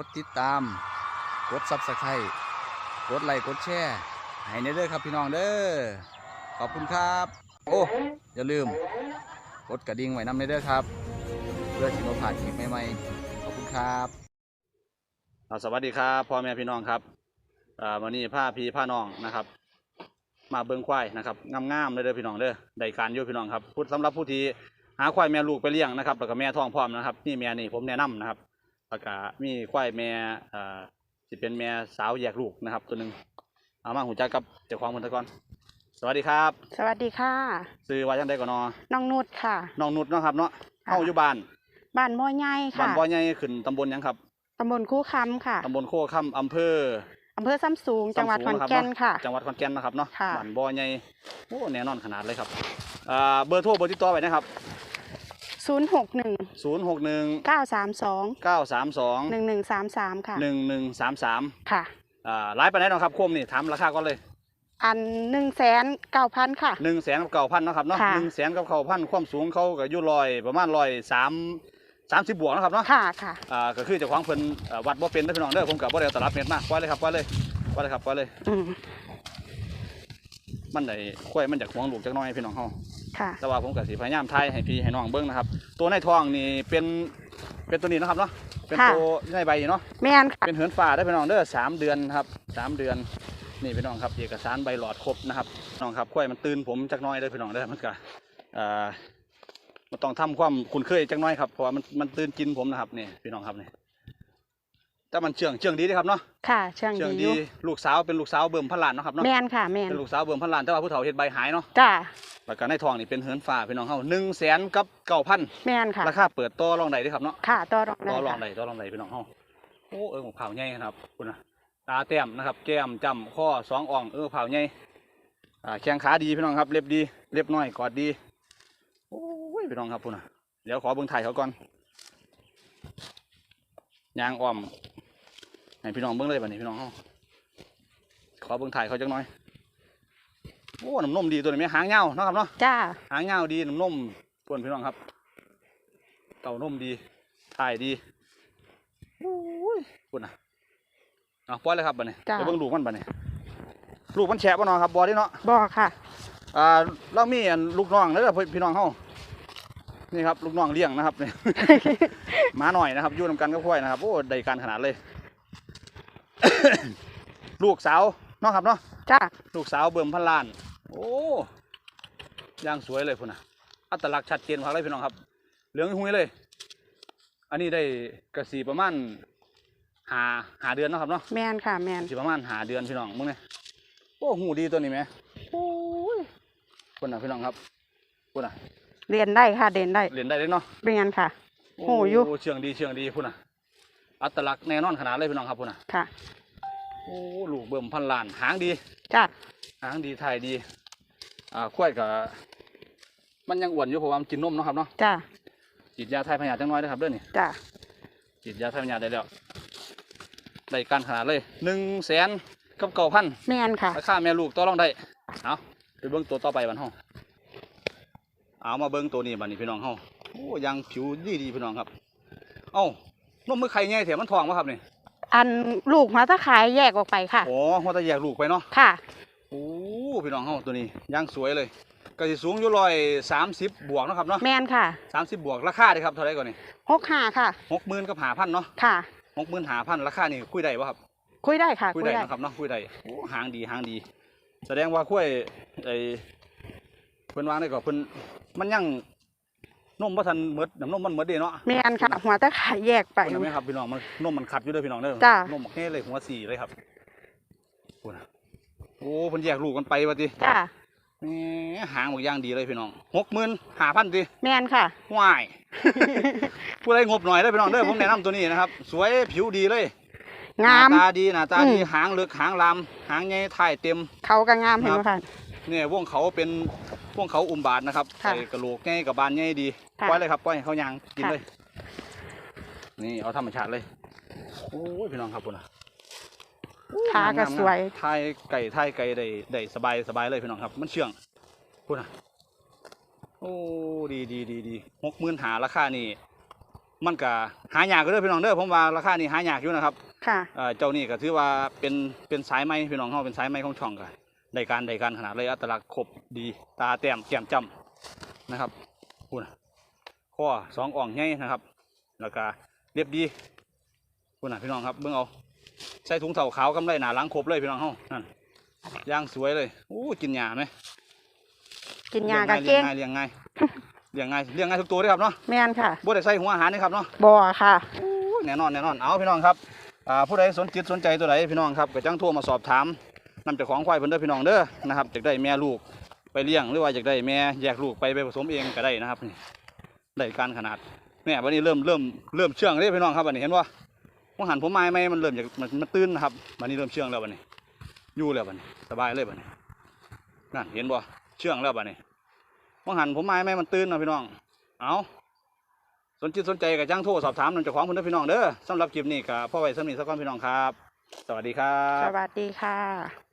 กดติดตาม กดซับสไครต์กดไลค์กดแชร์ให้ในเด้อครับพี่น้องเด้อขอบคุณครับ โอ้อย่าลืม กดกระดิ่งไว้นำในเด้อครับ เพื่อที่เราผ่านคลิปใหม่ๆขอบคุณครับสวัสดีครับพ่อแม่พี่น้องครับวันนี้ผ้าพีผ้าน้องนะครับ มาเบิ้งควายนะครับงามๆเลยเด้อพี่น้องเด้อได้การยู่พี่น้องครับพูดสำหรับผู้ที่หาควายแม่ลูกไปเลี้ยงนะครับแล้วก็แม่ท้องพร้อมนะครับนี่แม่นี่ผมแนะนำนะครับ แล้วก็มีควายแม่อ่าสิเป็นแม่สาวแยกลูกนะครับ ตัวหนึ่งเอามาหูจักกับเจ้าของมันตะก่อนสวัสดีครับสวัสดีค่ะ ซื้อว่าจังไดก่อนเนาะน้องนุชค่ะ น้องนุชเนาะครับเนาะค่ะ เฮาอยู่บ้านบ้านบ่อใหญ่บ้านค่ะบ่อใหญ่ขึ้นตำบลหยังครับตำบลคู่คำค่ะตำบลโคกค่ำอำเภอ อำเภอซ้ำสูง จังหวัดขอนซ้ำสูแก่นเาค่ะ จังหวัดขอนแก่นนะครับเนาะค่ะ บ้านบ่อใหญ่โอ้แน่นอนขนาดเลยครับอ่าเบอร์โทรเบอร์ติดต่อไว้นะครับ 061 061 932 932 1133ค่ะ1133ค่ะอ่าไลฟ์ไปไหนเนาะครับโคมนี่ถามราคาก่อนเลย อัน1แสน9,000ค่ะ1แสนกับเก้าพันนาะครับเนาะค่ะ หนึ่งแสนกับเก้าพันความสูงเขาก็อยู่ลอยประมาณลอยสามสามสิบบวกนะครับเนาะ ค่ะค่ะ อ่าก็คือเจ้าของเพิ่นอ่าวัดบ่เป็นเด้อพี่น้องเด้อผมกับบ่ได้เอาตลับเม็ดมาปล่อยเลยครับปล่อยเลยปล่อยเลยครับปล่อยเลย อืม มันได้ค่อยมันอยากหวงลูกจักหน่อยพี่น้องเฮาค่ะ แต่ว่าผมก็สิพยายามทายให้พี่ให้น้องเบิ่งนะครับ ตัวในท้องนี่เป็นเป็นตัวนี้นะครับเนาะเป็นค่ะ ตัวในใบเนาะแม่นค่ะ เป็นเหินฝ่าได้อพี่น้องเด้อสามเดือนครับสามเดือนนี่พี่น้องครับเอกสารใบหลอดครบนะครับพี่น้องครับค่อยมันตื่นผมจักหน้อยเด้อพี่น้องเด้อมันก็อ่ามันต้องทำความคุ้นเคยจักหน้อยครับเพราะว่ามันมันตื่นกินผมนะครับนี่พี่น้องครับนี่ แต่มันเชื่องเชื่องดีเด้อครับเนาะค่ะเชิงเชื่องดีอดียู่ลูกสาวเป็นลูกสาวเบิ่มพันล้านเนาะครับเนาะแม่นค่ะแม่นเป็นลูกสาวเบิ่มพันล้านแต่ว่าผู้เฒ่าเฮ็ดใบหายเนาะจ้าแล้วก็ในทองนี่เป็นเหินฟ้าพี่น้องเฮาหนึ่งแสนกับเก้าพันแม่นค่ะราคาเปิดต่อรองใดเด้อครับเนาะค่ะต่อรองได้ต่อรองค่ะใดต่อรองใดพี่น้องเฮาโอ้เออของเผาใหญ่ครับคุณนะตาแต้มนะครับแก้มจำข้อสองอ่องเออเผาใหญ่อ่าแข้งขาดีพี่น้องครับเล็บดีเล็บน้อยกอดดีโอ้ยพี่น้องครับคุณนะเดี๋ยวขอเบิ่งถ่ายเขาก่อนยางอ่อม ให้พี่น้องเบิ่งเลยบัดนี้พี่น้องเฮาขอเบิ่งถ่ายเขาจังหน่อยโอ้น้ำนมดีตัวนี้แม่หางเงาวเนาะครับเนาะจ้าหางเงาวดีน้ำนมพวนพี่น้องครับ เต่านมดีถ่ายดีคุณนะเอาปล่อยเลยครับบัดนี้จ้ะไปเบิ่งลูกมันบัดนี้ลูกมันแฉะบ่เนาะครับบ่ได้เนาะ บอกค่ะ อ่าเรามีอันลูกน้องเด้อพี่น้องเฮานี่ครับลูกน้องเลี้ยงนะครับนี่ หมาหน่อยนะครับอยู่นำกันกับควายนะครับโอ้ได้การขนาดเลย ลูกสาวเนาะครับเนาะจ้าลูกสาวเบิ่มพันล้าน โอ้ย่างสวยเลยพุ่นนะอัตลักษณ์ชัดเจนมากเลยพี่น้องครับ เหลืองหุยเลย อันนี้ได้กระสีประมาณหาหาเดือนเนาะครับเนาะแม่นค่ะ แม่นสีประมาณหาเดือนพี่น้องมึงเนี่ยโอ้หูดีตัวนี้ไหมโอ้ยพุ่นนะพี่น้องครับพุ่นนะเรียนได้ค่ะเรียนได้เรียนได้เลยเนาะเรียนค่ะโอ้หูอยู่เชื่องดีเชื่องดีพุ่นนะอัตลักษณ์แน่นอนขนาดเลยพี่น้องครับพุ่นนะค่ะ โอ้ลูกเบิ่มพันล้านหางดีจ้าหางดีถ่ายดี อ่าควายกับมันยังอ้วนอยู่เพราะว่ามันกินนมเนาะครับเนาะจ้าฉีดยาถ่ายพยาธิจังน้อยนะครับเด้อนี่จ้าฉีดยาถ่ายพยาธิได้แล้วได้การขนาดเลยหนึ่งแสนกับเก้าพันแม่นค่ะราคาแม่ลูกต่อรองได้เอาไปเบิ้งตัวต่อไปบันห้องเอามาเบิ้งตัวนี้บันนี้พี่น้องเฮาโอ้ยังผิวดีดีพี่น้องครับ เอ้านมมือไข่ใหญ่แถมมันทองวะครับนี่ อันลูกมาตะขายแยกออกไปค่ะโอ้หัวตะแยกลูกไปเนาะค่ะโอ้พี่น้องเฮาตัวนี้ยังสวยเลยก็สิสูงอยู่ร้อยสามสิบบวกเนาะครับเนาะแม่นค่ะสามสิบบวกราคาดีครับเท่าไหรก่อนนี่หกห้าค่ะหกหมื่นกับหาพันเนาะค่ะหกหมื่นหาพันราคานี่คุยได้ปะครับ คุยได้ค่ะ คุยคุยได้ได้นะครับเนาะคุยได้โอ้หางดีหางดี แสดงว่าคุยไอเพิ่นวางได้ก็เพิ่นมันยัง นมบ่ทันหมดน้ำนมมันหมดเด้เนาะแม่นค่ะ หัวตะขายแยกไปเห็นไหมครับพี่น้องมันนมมันขัดอยู่เด้อพี่น้องเด้อจ้ะ นมบักแห้เลยหัวสี่เลยครับโอ้นะโอ้เพิ่นแยกลูกกันไปว่าติจ้าแหมหางบักอย่างดีเลยพี่น้องหกหมื่นห้าพันติแม่นค่ะว้าย ผู้ใดงบหน่อยเด้อพี่น้องเด้อผมแนะนำตัวนี้นะครับ สวยผิวดีเลย งาม หน้าตาดีหน้าตาดีอืม หางเลึกหางลามหางใหญ่ถ่ายเต็มเขาก็งามเห็นคไหรัมบค่ะ เนี่ยวงเขาเป็นวงเขาอุ่มบาทนะครับค่ะ ใส่กระโหลกใหญ่กับบานใหญ่ดีค่ะ ปล่อยเลยครับปล่อยให้เขายางกินค่ะ เลย นี่เอาธรรมชาติเลยโอ้ยพี่น้องครับคุณนะขาก็สวย ทายไก่ทายไก่ได้ได้สบายสบายเลยพี่น้องครับ มันเชื่องคุณนะโอ้ดีดีดีดีหกหมื่นหาราคานี่มันก็หายากก็เด้อพี่น้องเด้อผมว่าราคานี่หายากอยู่นะครับ ค่ะ เอ่อเจ้านี่ก็ถือว่าเป็นเป็นสายไม้พี่น้องเฮาเป็นสายไม้ของช่องกัน ได้การได้การขนาดเลยอัตลักษณ์ครบดีตาแต้มแก้มจ้ำนะครับพูดนะข้อสองอ่องใหญ่นะครับแล้วก็เรียบดีพูดนะพี่น้องครับเบิ่งเอาใส่ถุงเท้าขาวกำไรหนาหล้างครบเลยพี่น้องเฮานั่นย่างสวยเลยอู้กินหญ้าไหมกินยากะเลี้เก้ยงงง่ายเลี้ยงง่ายเลี้ยงง่ายเลี้ยงง่ายทุกตัวเลยครับเนาะแม่นค่ะบ่ได้ใส่หัวอาหารนี่ครับเนาะบ่อค่ะแน่นอนแน่นอนเอาพี่น้องครับอ่าผู้ใดสนจิตสนใจตัวใดพี่น้องครับก็จังโทรมาสอบถาม นำจ้าของควายเพิ่นเด้อพี่น้องเด้อนะครับอยากได้แม่ลูกไปเลี้ยงหรือว่าอยากได้แม่แยกลูกไปไปผสมเองก็ได้นะครับนี่ได้การขนาดเนี่ยวันนี้เริ่มเริ่มเริ่มเชื่องเลยพี่น้องครับวันนี้เห็นว่าว่าหันผมไม้ไม่มันเริ่มจากมันมันตื้นนะครับวันนี้เริ่มเชื่องแล้ววันนี้อยู่แล้ววันนี้สบายเลยวันนี้นั่นเห็นบ่เชื่องแล้ววันนี้ว่าหันผมไม้ไม่มันตื้นนะพี่น้อง เอาสนจิตสนใจกับจ้างโทรสอบถามนำเจ้าของเพื่อนเด้อพี่น้องเด้อสำหรับคลิปนี้ก็พ่อไว้สำนีสักก้อนพี่น้องครับ สวัสดีครับ สวัสดีค่ะ